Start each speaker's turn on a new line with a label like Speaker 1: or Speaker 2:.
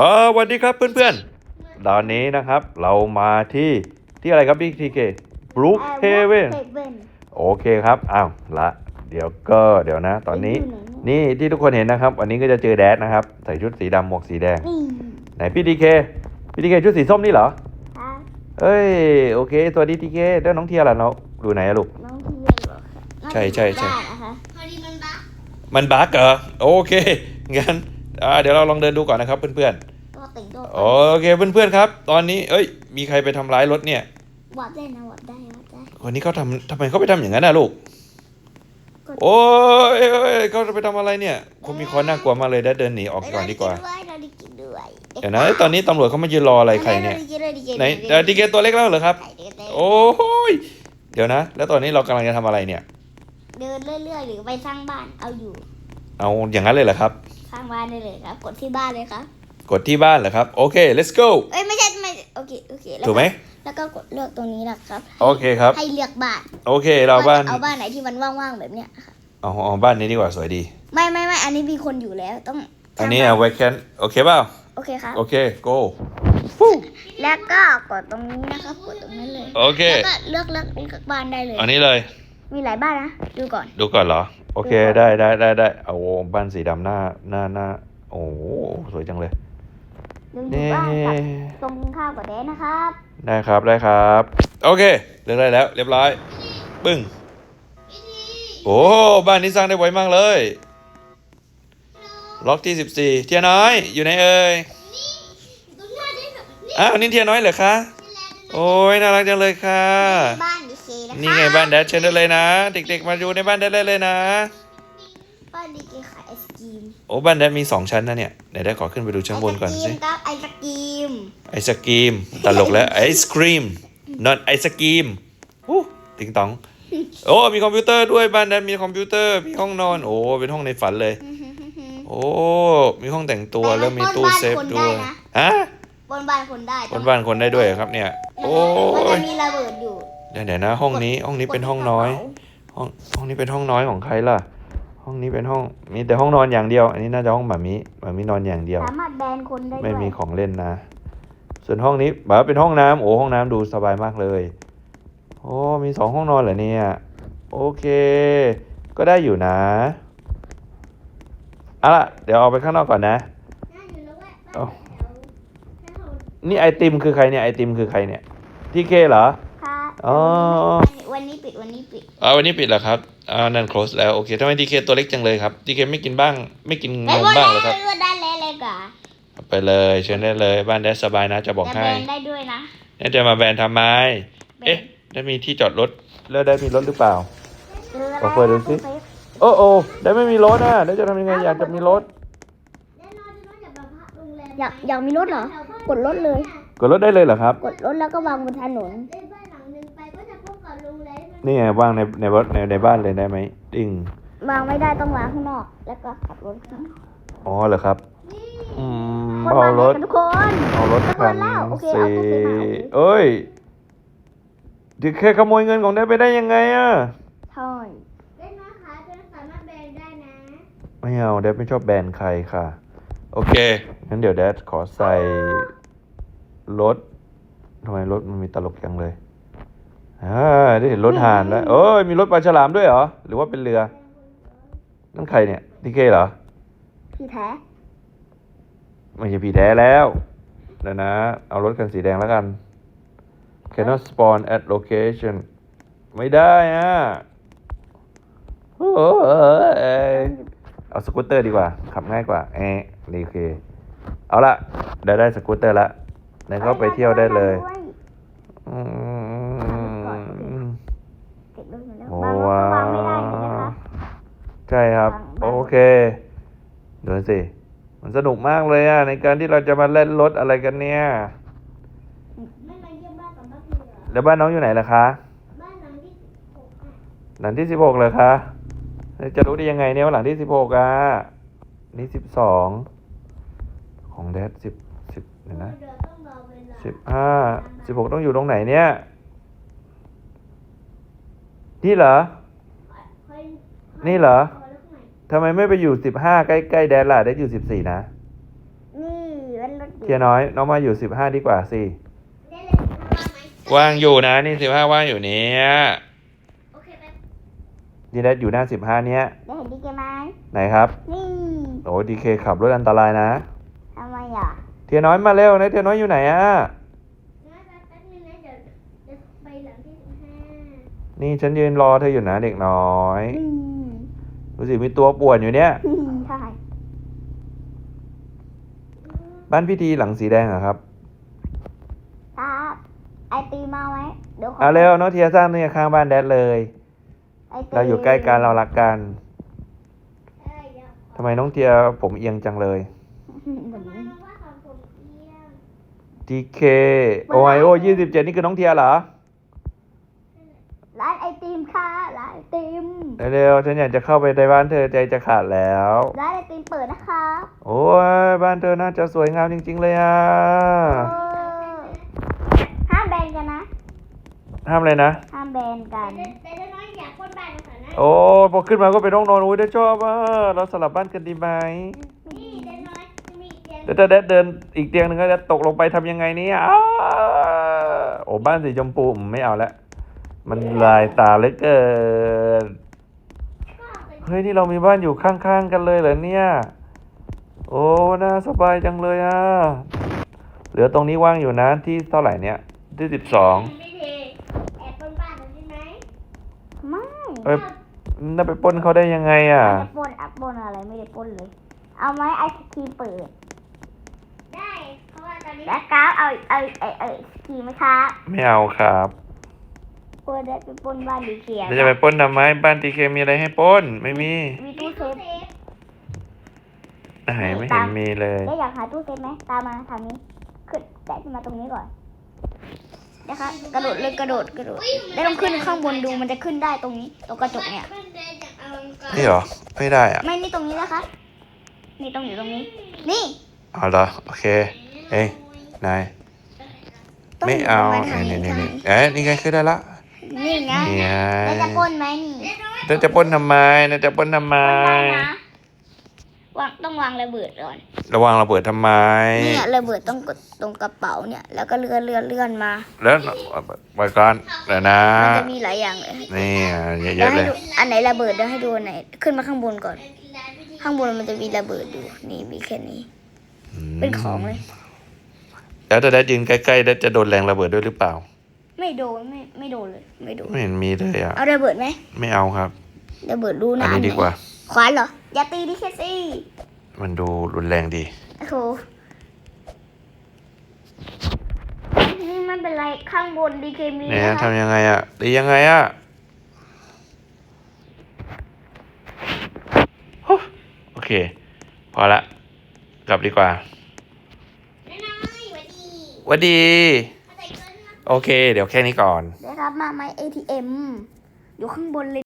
Speaker 1: สวัสดีครับเพื่อนๆ ตอนนี้นะครับเรามาที่ที่อะไรครับพี่ทีเคบรูคเฮเวน
Speaker 2: Haven
Speaker 1: โอเคครับอ้าวละเดี๋ยวก็เดี๋ยวนะ ตอนนี้
Speaker 2: อยู่ไหน
Speaker 1: นี่ที่ทุกคนเห็นนะครับ วันนี้ก็จะเจอแดดนะครับ ใส่ชุดสีดำหมวกสีแดง
Speaker 2: นี่
Speaker 1: ไหนพี่ทีเคพี่ทีเคชุดสีส้มนี่เหรอ
Speaker 2: ครับ
Speaker 1: เอ้ยโอเคสวัสดีทีเคแล้วน้องเทียล่ะเนาะดูไหนอะลูก
Speaker 2: น้องเทียนเหรอคะ
Speaker 1: ใช่ใช่ใช่
Speaker 2: ได้นะคะ
Speaker 3: พอดีมันบั๊ก
Speaker 1: มันบั๊กเหรอโอเคงั้นอ่าเดี๋ยวเราลองเดินดูก่อนนะครับเพื่อน
Speaker 2: ตั วติ่งตัว
Speaker 1: ๆโอเคเพื่อนๆครับ ตอนนี้ เอ้ย มีใครไปทำร้ายรถเนี่ย
Speaker 2: วัดได้นะวัดได้วัดได้
Speaker 1: คนนี้เขาทำทำไมเขาไปทำอย่างนั้นน่ะลูก
Speaker 2: กด
Speaker 1: โอ้ยเอ้ยเขาจะไปทำอะไรเนี่ยคงมีคนน่ากลัวมากเลยได้เดินหนีออกก่อนดีกว่า
Speaker 2: เอ้ยเราได้กินด้วย
Speaker 1: เดี๋ยวนะตอนนี้ตำรวจเขามายืนรออะไรใครเนี่ย
Speaker 2: ราได้กิด้วย
Speaker 1: ไหนเอ่อดีเกตัวเล็กแล้วเหรอครับ
Speaker 2: เดินเดิน
Speaker 1: โอ้ยเดี๋ยวนะ แล้วตอนนี้เรากำลังจะทำอะไรเนี่ย
Speaker 2: เดินเรื่อยๆหรือไปสร้างบ้านเอาอยู่
Speaker 1: เอาอย่างนั้นเลยเหรอครับ
Speaker 2: สร้างบ้านได้เลยครับกดที่บ้านเลยครับ
Speaker 1: กดที่บ้านเหรอครับ โอเค let's go
Speaker 2: เอ้ยไม่ใช่ไม่โอเคโอเคแล้ว
Speaker 1: ถูกไหม
Speaker 2: แล้วก็กดเลือกตรงนี้นะครับ
Speaker 1: โอเคครับ
Speaker 2: ให้เลือกบ้าน
Speaker 1: โอเค เราบ้าน
Speaker 2: เอาบ้านไหนที่มันว่างๆแบบเนี้ยค่ะ
Speaker 1: เอาเอาบ้านนี้ดีกว่าสวยดี
Speaker 2: ไม่ไม่ไม่อันนี้มีคนอยู่แล้วต้อง
Speaker 1: อันนี้เอาไว้แค่โอเคเปล่า
Speaker 2: โอเคครับ
Speaker 1: โอเค go
Speaker 2: แล้วก็กดตรงนี้นะครับกดตรงนั้นเลย
Speaker 1: โอเค
Speaker 2: แล้วก็เลือกเลือกเลือกบ้านได้เลย
Speaker 1: อันนี้เลย
Speaker 2: มีหลายบ้านนะดูก่อน
Speaker 1: ดูก่อนเหรอ โอเคได้ได้ได้ได้เอาบ้านสีดำหน้าหน้าหน้าโอ้โหสวยจังเลย
Speaker 2: ดูอยู่
Speaker 1: นี่
Speaker 2: บ้านกับตรงข้าวกับแดนนะครับ
Speaker 1: ได้ครับได้ครับ โอเคเรียบร้อยแล้ว เรียบร้อย ปึ้ง โอ้บ้านนี้สร้างได้ไวมากเลย ล็อกที่สิบสี่เทียน้อย อยู่ไหนเอ่ย
Speaker 3: ตรงหน้าได้แบบนี่
Speaker 1: อ้าวนี่เทียน้อยเหรอคะโอ้ยน่ารักจังเลยค่ะ
Speaker 2: บ้านดีเคนะคะ
Speaker 1: นี่ไงบ้านแดดเชิญได้เลยนะ เด็กๆ มาดูในบ้านแดดได้เลยนะ โอ้บ้านแดดมีสองชั้นนะเนี่ยเดี๋ยวได้ขอขึ้นไปดูชั้นบนก่อน
Speaker 2: ไอศ
Speaker 1: สิ
Speaker 2: กรีมครับไอศกรีม
Speaker 1: ไอศกรีมตลกแล้วไอศครีม not ไอศกรีมอู้ติงตอง โอ้มีคอมพิวเตอร์ด้วยบ้านนั้นมีคอมพิวเตอร์มีห้องนอนโอ้เป็นห้องในฝันเลย โอ้มีห้องแต่งตัวแล้วมีตู้เซฟด้วยฮะ
Speaker 2: บนบ้านคนได้
Speaker 1: บนบ้านคนได้ด้วยเหรอครับเนี่ย โอ้
Speaker 2: มัน
Speaker 1: ย
Speaker 2: จะมีระเบิดอยู่
Speaker 1: เดี๋ยวเดี๋ยวนะห้องนี้ห้องนี้เป็นห้องน้อย ห้องห้องนี้เป็นห้องน้อยของใครล่ะ ห้องนี้เป็นห้องมีแต่ห้องนอนอย่างเดียว อันนี้น่าจะห้องหมามิหมามินอนอย่างเดียว
Speaker 2: สามารถแบนคนได้ด้วย
Speaker 1: ไม่มีของเล่นนะ ส่วนห้องนี้แบบว่าเป็นห้องน้ำโอ้ห้องน้ำดูสบายมากเลย โอ้มีสองห้องนอนเหรอเนี่ยโอเค ก็ได้อยู่นะเอาล่ะเดี๋ยวออกไปข้างนอกก่อนนะ
Speaker 3: น่าอยู่แล้วแหละ
Speaker 1: เอ้า
Speaker 3: แถว
Speaker 1: นี่ไอติมคือใครเนี่ยไอติมคือใครเนี่ยทีเคเหรอ
Speaker 2: ครับ
Speaker 1: อ๋อ
Speaker 2: วันนี้ปิดวันนี้ปิด
Speaker 1: อ่าวันนี้ปิดแล้วครับอ่านั่น close แล้วโอเคทำไมทีเคตัวเล็กจังเลยครับทีเคไม่กินบ้าง ไม่กินน
Speaker 2: ไอ้
Speaker 1: ม
Speaker 2: วัน
Speaker 1: บ้าง
Speaker 2: นี้
Speaker 1: เหรอครับ
Speaker 2: วันได้เลยเลยกว่า
Speaker 1: ไปเลยเชิญได้เลยบ้านแดดสบายนะจะบอก
Speaker 2: แต่
Speaker 1: ให้
Speaker 2: แบนได้ด้วยนะ
Speaker 1: นี่จะมาแบนทำไมเอ๊ะได้มีที่จอดรถแล้วได้มีรถหรือเปล่าขอเปิดดูสิโอ้โอ้ได้ไม่มีรถอะได้จะทำยังไงอยากจะมีรถ
Speaker 3: แน่นอนจะต้องอย่าแบบพักโรงแรม
Speaker 2: อยากอยากมีรถเหรอกดรถเลย
Speaker 1: กดรถได้เลยเหรอครับ
Speaker 2: กดรถแล้วก็วางบนถนน
Speaker 3: นี่ไง
Speaker 1: ว่างในในรถในในบ้านเลยได้ไหมดิ้ง
Speaker 2: วางไม่ได้ต้องวางข้างนอก แล้วก็ขับรถข้างนอก
Speaker 1: อ๋อเหรอครับอืม
Speaker 2: คน
Speaker 1: เอา
Speaker 2: วาง
Speaker 1: ร
Speaker 2: เลย
Speaker 1: ถ
Speaker 2: กันทุกคน
Speaker 1: เอารถคัน
Speaker 2: แล้วโอเค
Speaker 1: สี
Speaker 2: เอาตัวสีขาว
Speaker 1: เอ้ยดิแค่ขโมยเงินของได้ไปได้ยังไงอะ
Speaker 2: ใช่
Speaker 3: เล่นมาขาจะสามารถแบนได้นะ
Speaker 1: ไม่เอาแดดไม่ชอบแบนใครค่ะ โอเคงั้นเดี๋ยวแดดขอใส่รถทำไมรถมันมีตลกจังเลย อ่าได้เห็นรถห่านแล้วเอ้ยมีรถปลาฉลามด้วยเหรอ หรือว่าเป็นเรือ นั่นใครเนี่ยดีเคเหรอ
Speaker 2: พี่แท้
Speaker 1: ไม่ใช่ผีแท้แล้วเดี๋ยวนะ เอารถคันสีแดงแล้วกัน cannot spawn at location ไม่ได้อะโอ้ยเอาสกูตเตอร์ดีกว่า ขับง่ายกว่าแอะนี่โอเค เอาละได้ได้สกูตเตอร์ละเดี๋ยวก็ไปเที่ยวได้เลย อืม
Speaker 2: เค
Speaker 1: ดูสิ มันสนุกมากเลยอะในการที่เราจะมาเล่นรถอะไรกันเนี่ย
Speaker 3: ไม่มาเยี่ยมบ้านกับบ้านเหลือ
Speaker 1: แล้วบ้านน้องอยู่ไหนล่ะคะ
Speaker 3: บ้านหลังที่หกอะ
Speaker 1: หลังที่สิบหกเลยคะแล้วจะรู้ได้ยังไงเนี่ยว่าหลังที่สิบหกอะนี่สิบสองของแดดสิบสิบเดี๋ยนะ
Speaker 3: เดี๋ยวต้องรอเวลา
Speaker 1: สิบห้าสิบหกต้องอยู่ตรงไหนเนี่ย นี่เหรอ
Speaker 3: ค่อย
Speaker 1: นี่เหรอ ทำไมไม่ไปอยู่สิบห้าใกล้ๆแดดล่ะแดดอยู่สิบสี่นะ
Speaker 2: นี่เป็นรถอยู่
Speaker 1: เทียน้อยน้องมาอยู่สิบห้าดีกว่าสิ
Speaker 3: ได้เลยทำว่าไหม
Speaker 1: ว่างอยู่นะนี่สิบห้าว่างอยู่เนี้ย
Speaker 3: โอเคแป๊บ
Speaker 1: ดีแลอยู่หน้าสิบห้าเนี้ย
Speaker 2: ได้เห็นดีเกไหม
Speaker 1: ไหนครับ
Speaker 2: นี่
Speaker 1: โอ้ดีเคขับรถอันตรายนะ
Speaker 2: ทำไมอะ
Speaker 1: เทียน้อยมาเร็วนะเทียน้อยอยู่ไหนอะ
Speaker 3: นะแป๊บนึงนะเดี๋ยวเดี๋ยวไปหลังที่สิบห้า
Speaker 1: นี่ฉันยืนรอเธออยู่นะเด็กน้อย
Speaker 2: อื ม
Speaker 1: ดูสิมีตัวป่วนอยู่เนี่ย
Speaker 2: ใช่
Speaker 1: บ้านพิธีหลังสีแดงเหรอะครับ
Speaker 2: ครับไอตีมาไหมเดี๋ยวข
Speaker 1: เอาเร็วน้องเทียสร้างเนี่ยข้างบ้านแดดเลย
Speaker 2: ไอตี
Speaker 1: เราอยู่ใกล้กันเรารักกัน
Speaker 3: เอ้ยเดี๋ยว
Speaker 1: ทำไมน้องเทียผมเอียงจังเลย
Speaker 2: เหมือน
Speaker 3: ทำไมน้องว่าสอนผมเอียง
Speaker 1: DK โอไฮโอยี่สิบเจ็ดนี่คือน้องเทียเหรอ
Speaker 2: ร้านไอติมค่ะร้านไอ ติม
Speaker 1: เร็วๆฉันอยากจะเข้าไปในบ้านเธอใจจะขาดแล้ว
Speaker 2: ร้านไอติมเปิดนะคะ
Speaker 1: โอ้ยบ้านเธอน่าจะสวยงามจริง ๆ เลยอะ
Speaker 2: เออห้ามแบนกันนะ
Speaker 1: ห้ามเลยนะ
Speaker 2: ห้ามแบนกัน
Speaker 3: แต่แต่น้อยอยากคนบ้านนะคะนะ
Speaker 1: โอ้พอขึ้นมาก็เป็นห้องนอนอุ้ยได้ชอบอะเราสลับบ้านกันดีไหม
Speaker 3: นี่เด็กน้อยจะมีเตียง
Speaker 1: แล้วถ้าแดดเดินอีกเตียงหนึ่งก็จะตกลงไปทำยังไงเนี่ยอ้าโอ้บ้านสีชมพูอืมไม่เอาละ มันลายตาเหลือเกิน
Speaker 3: ก็เป็น
Speaker 1: เฮ้ย นี่เรามีบ้านอยู่ข้างๆกันเลยเหรอเนี่ย โอ้น่าสบายจังเลยอะ เหลือตรงนี้ว่างอยู่นะที่เท่าไหร่เนี่ย ที่สิบสอง
Speaker 3: ไม่เทแอบคนบ้านใช่ไหม
Speaker 2: ไม่
Speaker 1: เอ้ยน่าไปปล้นเขาได้ยังไงอะ
Speaker 2: ไม่ได้ปล้นอัปปล้นอะไรไม่ได้ปล้นเลย เอาไหมไอศครีมเปิด
Speaker 3: ได้ เพราะว่าตอนนี้
Speaker 2: แล้วก้าวเอาเอาเอาเอาไอศครีมไหมคะ
Speaker 1: ไม่เอาครับ
Speaker 2: ปล้นได้ไปปล้นบ้านดีเคีย
Speaker 1: แล้วจะไปปล้นทำไมบ้านทีเคมีอะไรให้ปล้น ไม่มี
Speaker 2: มี
Speaker 3: มี
Speaker 2: ตู้เซ
Speaker 3: ตู้
Speaker 2: ฟ
Speaker 3: เซฟ
Speaker 1: ไหนไม่เห็นมีเลย
Speaker 2: ได้วอยากหาตู้เซฟไหมตามมาทางนี้ ขึ้นแตะขึ้นมาตรงนี้ก่อน นะคะ กระโดดเลยกระโดดกระโดดได้ลองขึ้นข้างบนดูมันจะขึ้นได้ตรงนี้ตรงกระจกเนี่ย
Speaker 3: มันเดินจากอลังการ
Speaker 1: นี่เหรอ ไม่ได้อะ
Speaker 2: ไม่นี่ตรงนี้นะคะ นี่ตรงอยู่ตรงนี้ นี่
Speaker 1: เอาเหรอโอเค เอ้ยนาย
Speaker 2: ต้อง
Speaker 1: ไม่
Speaker 2: ยู่
Speaker 1: เอา
Speaker 2: ประมาณ
Speaker 1: นี่
Speaker 2: ทาง
Speaker 1: นี่นี่
Speaker 2: นี้
Speaker 1: นี่เอ้ยนี่ไงขึ้นได้ละ
Speaker 2: นี่ไง
Speaker 1: นี่ไง
Speaker 2: แล้วจะปล้นไหมนี่
Speaker 1: แล้วจะปล้นทำไมแล้วจะปล้นทำไม
Speaker 2: ปล้นได้นะวางต้องวางระเบิดก่อน
Speaker 1: ระวังระเบิดทำไม
Speaker 2: เนี่ยระเบิดต้องกดตรงกระเป๋าเนี่ย แล้วก็เลื่อนเลื่อนเลื่อนมา
Speaker 1: แล้วไว้ก่อนเดี๋ยวนะ
Speaker 2: มันจะมีหลายอย่างเลย
Speaker 1: นี่เย
Speaker 2: เดี๋ยว
Speaker 1: อะๆ
Speaker 2: ให้
Speaker 1: เลย
Speaker 2: ดูอันไหนระเบิดเดี๋ยวให้ดูอันไหน ขึ้นมาข้างบนก่อน ข้างบนมันจะมีระเบิดอยู่ นี่มีแค่นี้ เป็นของเลย
Speaker 1: แล้วจะได้ยืนใกล้ๆแล้วจะโดนแรงระเบิดด้วยหรือเปล่า
Speaker 2: ไม่โดนไม่ไม่โดนเลย ไม่โดน
Speaker 1: ไม่เห็นมีเลยอะ
Speaker 2: เอาระเบิดไหม
Speaker 1: ไม่เอาครับ
Speaker 2: ระเบิดรู้
Speaker 1: อั
Speaker 2: นะ
Speaker 1: นนี้ดีกว่า
Speaker 2: ขวานเหรออย่าตีดิแค่ซี่
Speaker 1: มันดูรุนแรงดี
Speaker 2: โอ้โหนี่ไม่เป็นไรข้างบนดีเคมี
Speaker 1: เนี่ย
Speaker 2: นะคะ
Speaker 1: ทำยังไงอะดียังไงอะฮู้โอเค พอละ กลับดีกว่า
Speaker 3: น้อยๆหวัดดี
Speaker 1: หวัสดี โอเค เดี๋ยวแค่นี้ก่อน
Speaker 2: ได้รับมาไหม ATM อยู่ข้างบนเลย